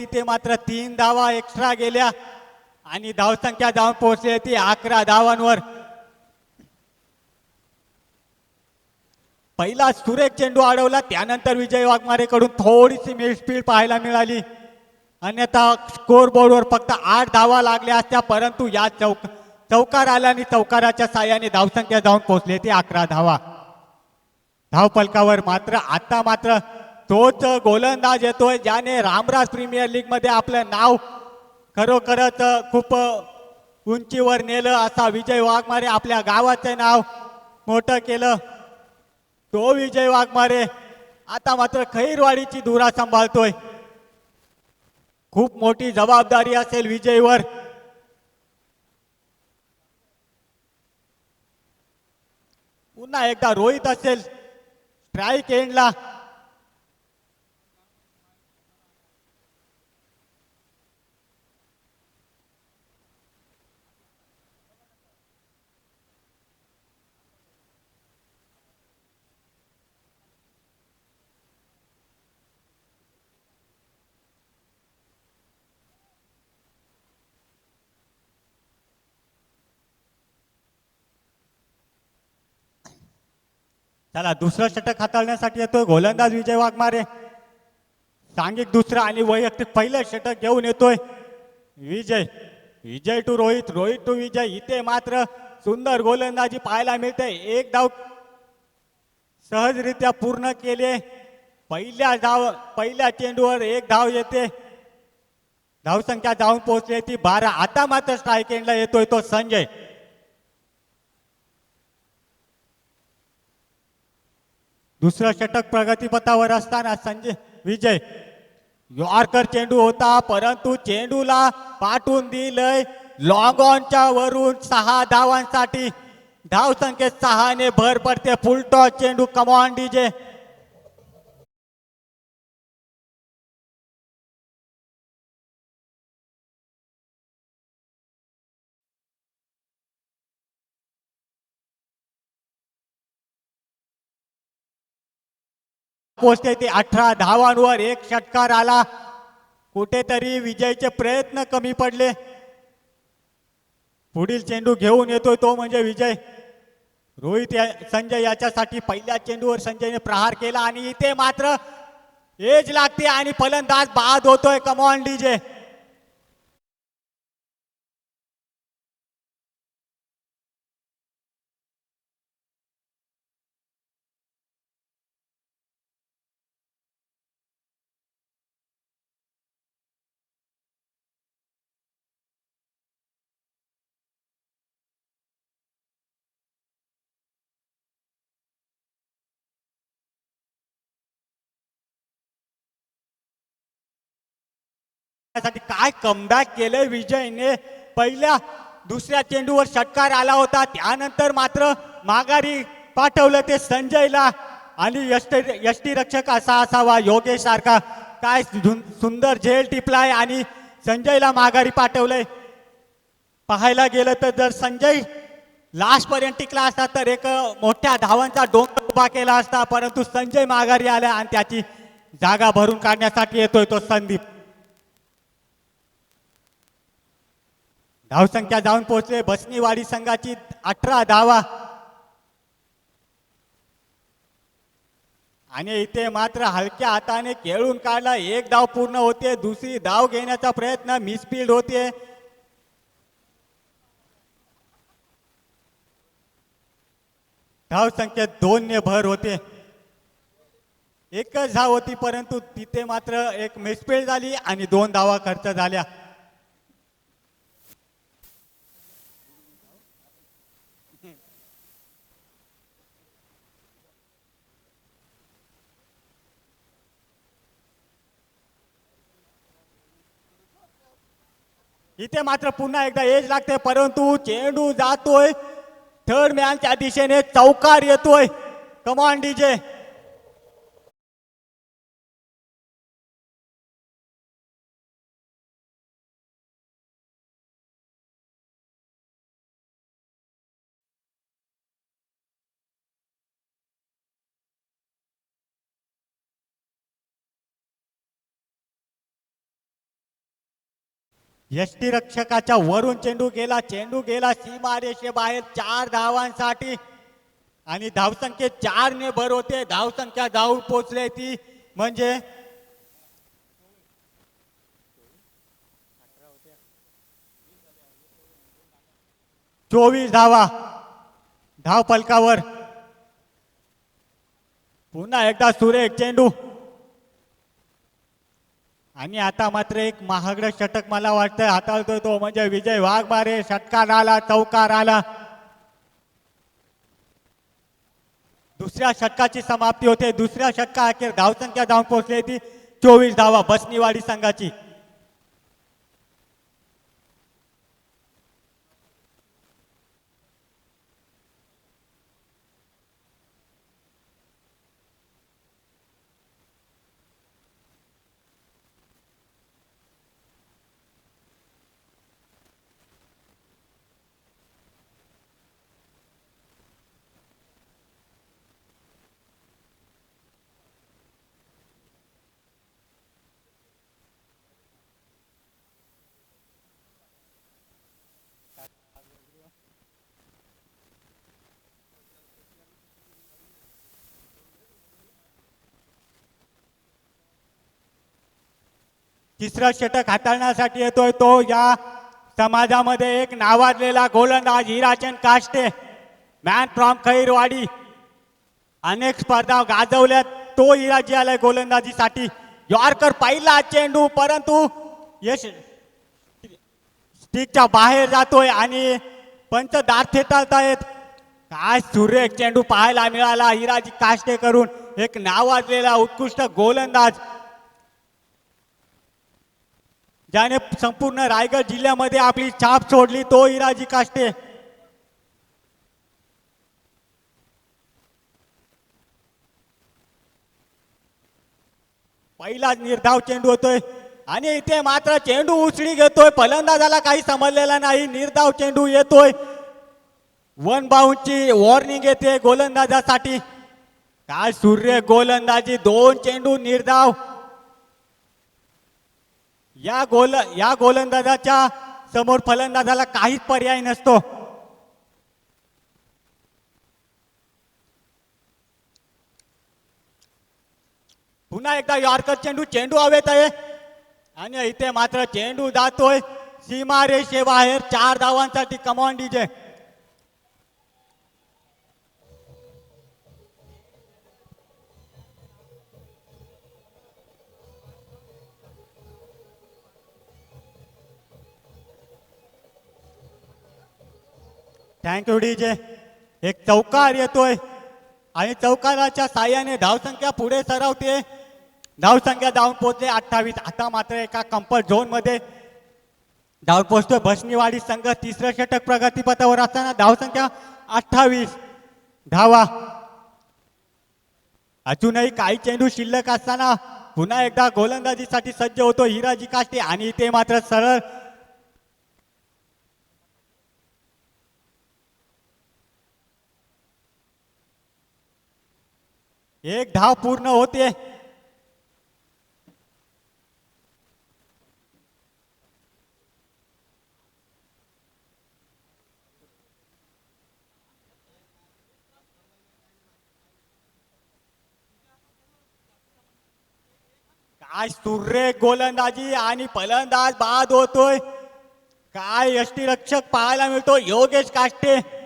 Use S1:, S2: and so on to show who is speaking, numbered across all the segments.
S1: तिथे मात्र तीन धावा एक्स्ट्रा गेल्या. आणि धावसंख्या जाऊन पोहोचली ती अकरा धावांवर. पहिला सुरेख चेंडू अडवला त्यानंतर विजय वाघमारेकडून थोडीशी मिडस्पीड पाहायला मिळाली. अन्यथा स्कोर बोर्डवर फक्त आठ धावा लागल्या असत्या परंतु या चौक चौकार आला आणि चौकाराच्या साह्याने धावसंख्या जाऊन पोहोचली ती अकरा धावा. धावपलकावर मात्र आता मात्र तोच गोलंदाज येतोय ज्याने रामराज प्रीमियर लीगमध्ये आपलं नाव खरोखरच खूप उंचीवर नेलं. असा विजय वाघमारे आपल्या गावाचे नाव मोठं केलं. तो विजय वाघमारे आता मात्र खैरवाडीची धुरा सांभाळतोय. खूप मोठी जबाबदारी असेल विजयवर. पुन्हा एकदा रोहित असेल. स्ट्राईक एंडला त्याला दुसरं षटक हाताळण्यासाठी येतोय. गोलंदाज विजय वाघमारे. सांघिक दुसरं आणि वैयक्तिक पहिलं षटक घेऊन येतोय विजय. विजय टू रोहित. रोहित टू विजय. इथे मात्र सुंदर गोलंदाजी पाहायला मिळते. एक धाव सहजरित्या पूर्ण केले. पहिल्या धाव पहिल्या चेंडूवर एक धाव येते. धावसंख्या जाऊन पोहोचली ती बारा. आता मात्र स्ट्राईक एंडला येतोय तो संजय. दुसरं षटक प्रगतीपथावर असताना संजय विजय. यॉर्कर चेंडू होता परंतु चेंडूला पाठवून दिलंय लॉंग ऑनच्या वरून सहा धावांसाठी. धाव संख्येत सहाने भर पडते. फुलटॉस चेंडू. कमॉन डीजे पोचते ते अठरा धावांवर एक षटकार आला. कुठेतरी विजयचे प्रयत्न कमी पडले. पुढील चेंडू घेऊन येतोय तो म्हणजे विजय. रोहित या संजय याच्यासाठी पहिल्या चेंडूवर संजयने प्रहार केला आणि इथे मात्र एज लागते आणि फलंदाज बाद होतोय. कमॉन डीजे साठी काय कमबॅक केलंय विजयने? पहिल्या दुसऱ्या चेंडूवर षटकार आला होता. त्यानंतर मात्र माघारी पाठवलं ते संजयला. आणि यष्ट यष्टीरक्षक असा असावा योगेश सारखा. काय सुंदर झेल टिपलाय आणि संजयला माघारी पाठवलंय. पाहायला गेलं तर जर संजय लास्ट पर्यंत टिकला असता तर एक मोठ्या धावांचा डोंगर उभा केला असता. परंतु संजय माघारी आला आणि त्याची जागा भरून काढण्यासाठी येतोय तो संदीप. धावसंख्या जाऊन पोहोचले. बसनीवाडी संघाची अठरा धावा. आणि इथे मात्र हलक्या हाताने खेळून काढला. एक धाव पूर्ण होते. दुसरी धाव घेण्याचा प्रयत्न मिसफील्ड होते. धाव संख्येत दोन ने भर होते. एकच धाव होती परंतु तिथे मात्र एक मिसफील्ड झाली आणि दोन धावा खर्च झाल्या. इथे मात्र पुन्हा एकदा एज लागते परंतु चेंडू जातोय. थर्ड मॅनच्या दिशेने चौकार येतोय. कमान डीजे यष्टी रक्षकाच्या वरून चेंडू गेला चेंडू गेला सीमारेषे बाहेर चार धावांसाठी. आणि धावसंख्येत चार ने भर होते. धावसंख्या जाऊन पोचले ती म्हणजे चोवीस धावा. धाव फलकावर. पुन्हा एकदा सुरेख चेंडू. आणि आता मात्र एक महागड षटक मला वाटतं हाताळतोय तो म्हणजे विजय वाघमारे षटकार आला चौकार आला. दुसऱ्या षटकाची समाप्ती होते. दुसऱ्या षटका अखेर धावसंख्या जाऊन पोहोचली ती चोवीस धावा बसनीवाडी संघाची. तिसरं षटक हाताळण्यासाठी येतोय तो या समाजामध्ये एक नावाजलेला गोलंदाज हिराचंद काष्टे मॅन फ्रॉम खैरवाडी. अनेक स्पर्धा गाजवल्यात तो इराजी आलाय गोलंदाजीसाठी. यॉर्कर पाहिला चेंडू परंतु यश स्टिकच्या बाहेर जातोय आणि पंच दार आहेत काय सुरेख चेंडू पाहायला मिळाला हिराजी काष्टे करून एक नावाजलेला उत्कृष्ट गोलंदाज ज्याने संपूर्ण रायगड जिल्ह्यामध्ये आपली छाप सोडली तो इराजी काष्टे. पहिला निर्धाव चेंडू होतोय. आणि इथे मात्र चेंडू उचली घेतोय. फलंदाजाला काही समजलेला नाही. निर्धाव चेंडू येतोय. वन बाउंडची वॉर्निंग येते गोलंदाजासाठी. काय सूर्य गोलंदाजी दोन चेंडू निर्धाव. या गोल या गोलंदाजाच्या समोर फलंदाजाला काहीच पर्याय नसतो. पुन्हा एकदा यॉर्कर चेंडू चेंडू हवेत आहे. आणि इथे मात्र चेंडू जातोय. सीमा बाहेर चार धावांसाठी come on DJ thank you DJ एक चौकार येतोय. आणि चौकाराच्या साह्याने धावसंख्या पुढे सरवते. धावसंख्या धावून पोहोचले अठ्ठावीस. आता मात्र एका कम्फर्ट झोनमध्ये धावून पोहोचतोय बसनीवाडी संघ. तिसरं षटक प्रगतीपथावर असताना धावसंख्या अठ्ठावीस. धावा. अजूनही काही चेंडू शिल्लक असताना पुन्हा एकदा गोलंदाजीसाठी सज्ज होतो हिराजी काष्टे. आणि इथे मात्र सरळ एक धाव पूर्ण होते. काय सूर्य गोलंदाजी आणि फलंदाज बाद होतोय. काय यष्टीरक्षक पाहायला मिळतो. Yogesh Kashte.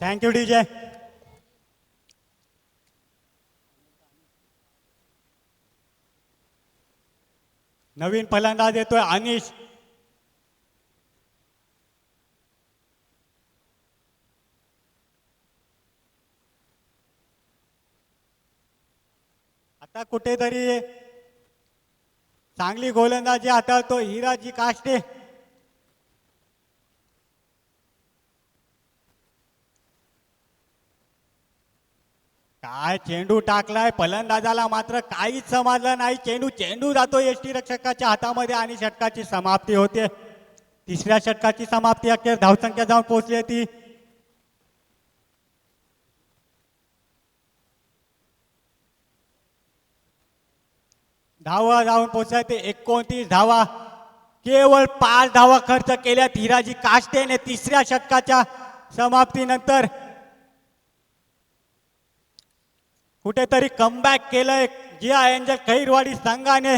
S1: Thank you DJ नवीन फलंदाज येतोय अनिश. आता कुठेतरी चांगली गोलंदाजी हाताळतो हिराजी काष्टे. काय चेंडू टाकलाय? फलंदाजाला मात्र काहीच समजलं नाही. चेंडू चेंडू जातो यष्टी रक्षकाच्या हातामध्ये आणि षटकाची समाप्ती होते. तिसऱ्या षटकाची समाप्ती अखेर धावसंख्या जाऊन पोहोचली ती धावा जाऊन पोहोचल्या ते एकोणतीस धावा. केवळ पाच धावा खर्च केल्या हिराजी काष्टेने तिसऱ्या षटकाच्या समाप्तीनंतर कुठेतरी कमबॅक केलंय. जिया एंजल खैरवाडी संघाने.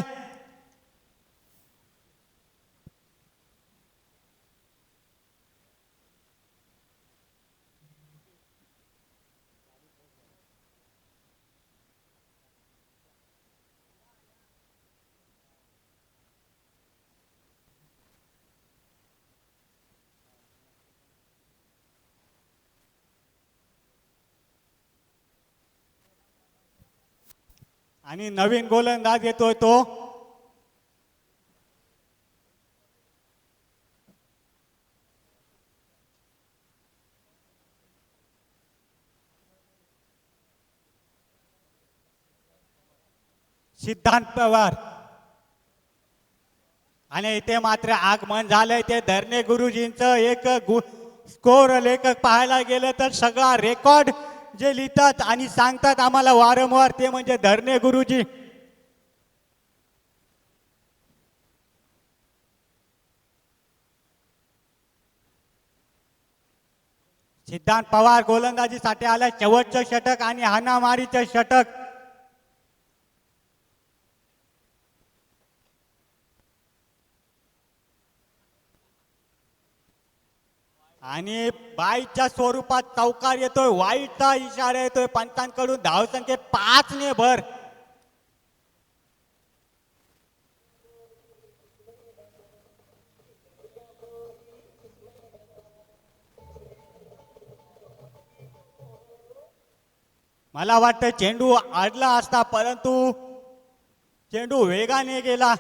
S1: आणि नवीन गोलंदाज येतोय तो. सिद्धांत पवार. आणि इथे मात्र आगमन झालंय. ते धरणे गुरुजींचं एक गु स्कोर लेखक पाहायला गेलं तर सगळा रेकॉर्ड जे लिहितात आणि सांगतात आम्हाला वारंवार ते म्हणजे धरणे गुरुजी. सिद्धांत पवार गोलंदाजीसाठी आला शेवटचं षटक आणि हानामारीचं षटक. आणि बाईच्या स्वरूपात चौकार येतोय वाईटचा इशारा येतोय पंतांकडून धावसंख्ये पाच ने भर. मला वाटतं चेंडू अडला असता परंतु चेंडू वेगाने गेला.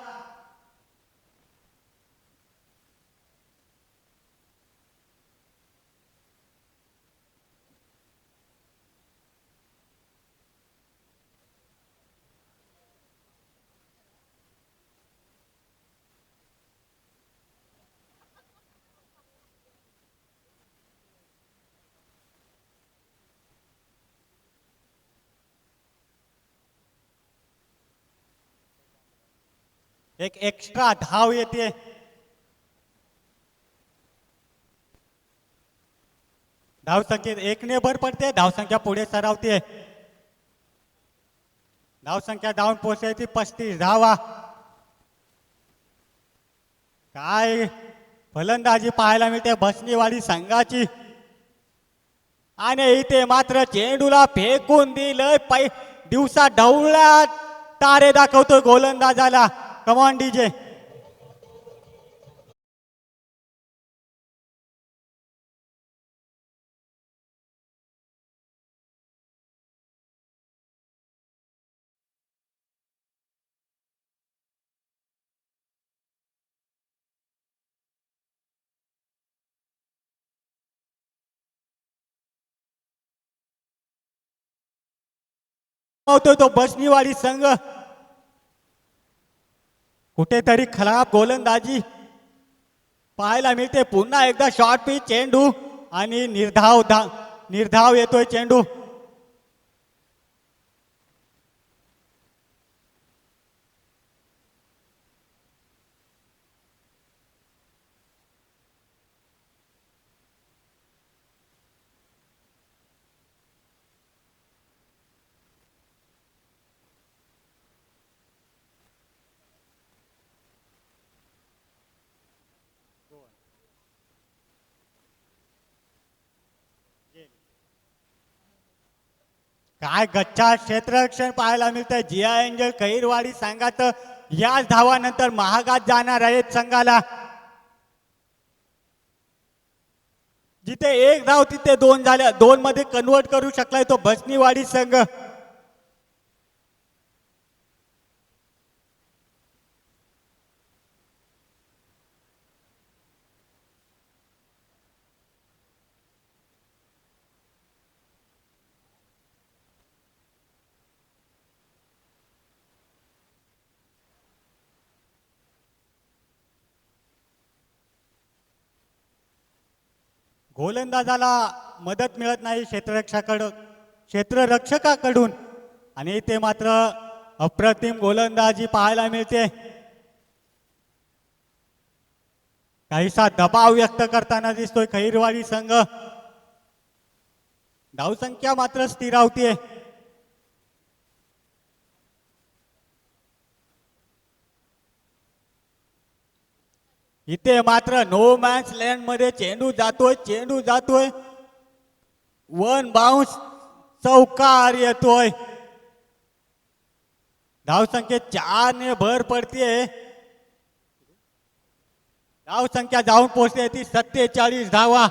S1: एक एक्स्ट्रा धाव येते. धावसंख्येत एकने भर पडते धावसंख्या पुढे सरावते. धावसंख्या धावून पोचायची पस्तीस धावा. काय? फलंदाजी पाहायला मिळते भसनीवाडी संघाची. आणि इथे मात्र चेंडूला फेकून दिलंय पै दिवसा ढवळ्या तारे दाखवतोय गोलंदाजाला. कमॉन डीजे होतोय तो बसनीवाडी संघ. कुठेतरी खराब गोलंदाजी. पाहायला मिळते पुन्हा एकदा शॉर्ट पिच चेंडू. आणि निर्धाव धा निर्धाव येतोय चेंडू. काय गच्छा क्षेत्ररक्षण पाहायला मिळतं जिया एंजल कैरवाडी संघात याच धावानंतर महागात जाणार आहेत संघाला. जिथे एक धाव तिथे दोन झाल्या दोन मध्ये कन्वर्ट करू शकलाय तो भजनीवाडी संघ. गोलंदाजाला मदत मिळत नाही क्षेत्ररक्षाकडं क्षेत्ररक्षकाकडून. आणि ते मात्र अप्रतिम गोलंदाजी पाहायला मिळते. काहीसा दबाव व्यक्त करताना दिसतोय खैरवाडी संघ. धावसंख्या मात्र स्थिरावतीये इथे मात्र नो मॅन्स लँडमध्ये चेंडू जातोय चेंडू जातोय. वन बाउन्स चौकार येतोय. धावसंख्येत चार ने भर पडते धावसंख्या जाऊन पोहोचते ती सत्तेचाळीस धावा.